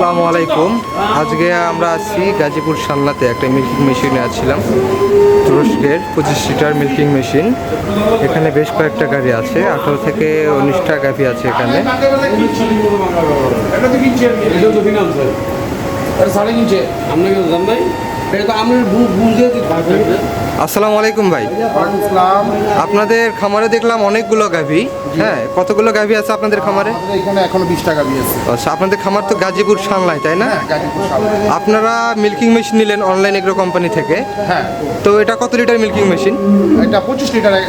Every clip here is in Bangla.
আসসালামু আলাইকুম। আজকে আমরা আছি গাজীপুর সান্নাতে একটা মিল্কিং মেশিনে আছিলাম। তুরস্কের পঁচিশ লিটার মিল্কিং মেশিন এখানে বেশ কয়েকটা গাড়ি আছে আঠারো থেকে উনিশটা গাড়ি আছে এখানে। সাড়ে কিনছে। আপনাকে আসসালামু আলাইকুম ভাই। আপনাদের খামারে দেখলাম অনেকগুলো গাভি হ্যাঁ? কতগুলো গাভি আছে আপনাদের খামারে? এখানে এখনও বিশ টাকা দিয়েছে আচ্ছা আপনাদের খামার তো গাজীপুর সালনায় তাই না? হ্যাঁ আপনারা মিল্কিং মেশিন নিলেন অনলাইন এগ্রো কোম্পানি থেকে। হ্যাঁ। তো এটা কত লিটার মিল্কিং মেশিন এটা পঁচিশ লিটারের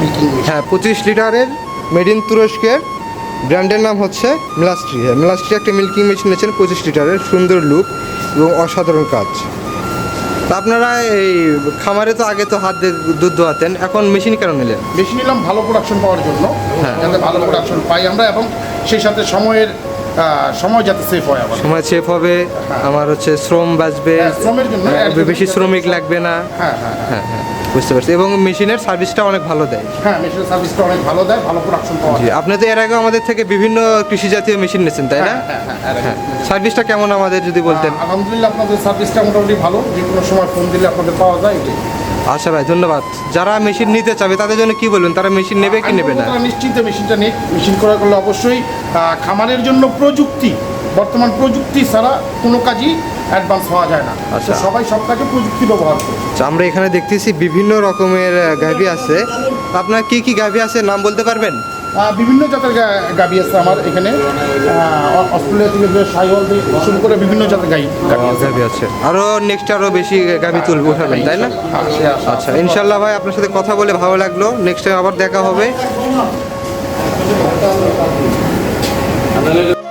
মিল্কিং হ্যাঁ পঁচিশ লিটারের মেড ইন তুরস্কের ব্র্যান্ডের নাম হচ্ছে মিলাস্ট্রি হ্যাঁ মিলাস্ট্রি একটা মিল্কিং মেশিন নিয়েছেন পঁচিশ লিটারের সুন্দর লুক এবং অসাধারণ কাজ। আপনারা এই খামারে তো আগে তো হাত দিয়ে দুধ দোয়াতেন এখন মেশিন কেন নিলেন মেশিন নিলাম ভালো প্রোডাকশন পাওয়ার জন্য হ্যাঁ। যাতে ভালো প্রোডাকশন পাই আমরা এবং সেই সাথে সময়ের সময় যাতে সেফ হয় আমার সময় সেফ হবে আমার হচ্ছে শ্রম বাঁচবে হ্যাঁ, শ্রমের জন্য। হ্যাঁ, বেশি শ্রমিক লাগবে না। হ্যাঁ হ্যাঁ হ্যাঁ। হ্যাঁ বুঝতে পারছি। এবং মেশিনের সার্ভিসটা অনেক ভালো দেয়। হ্যাঁ মেশিনের সার্ভিসটা অনেক ভালো দেয় ভালো প্রোডাকশন পাওয়া যায়। আপনি তো এর আগে আমাদের থেকে বিভিন্ন কৃষি জাতীয় মেশিন নিয়েছেন তাই না? হ্যাঁ সার্ভিসটা কেমন আমাদের যদি বলতেন? আলহামদুলিল্লাহ আপনাদের সার্ভিসটা মোটামুটি ভালো। যে কোনো সময় ফোন দিলে আপনাদের পাওয়া যায় এটাই। আচ্ছা ভাই ধন্যবাদ। যারা মেশিন নিতে চাবে তাদের জন্য কি বলবেন? তারা মেশিন নেবে কি নেবে না? নিশ্চিন্তে মেশিনটা নিক। মেশিন করা করলে অবশ্যই খামারের জন্য প্রযুক্তি বর্তমান প্রযুক্তি ছাড়া কোনো কাজই অ্যাডভান্স হওয়া যায় না। আচ্ছা। সবাই সব কাজে প্রযুক্তি ব্যবহার করে আচ্ছা, আমরা এখানে দেখতেছি বিভিন্ন রকমের গাভি আছে। আপনার কি কি গাভি আছে নাম বলতে পারবেন? বিভিন্ন জাতের গাভি আছে আমার এখানে। অস্ট্রেলিয়া থেকে সাইওয়াল থেকে শুরু করে বিভিন্ন জাতের গাই গাভি আছে। আরও নেক্সট আরও বেশি গাভি তুলবো উঠাবেন তাই না? হ্যাঁ, আচ্ছা ইনশাল্লাহ ভাই আপনার সাথে কথা বলে ভালো লাগল। নেক্সট টাইম আবার দেখা হবে। 来来来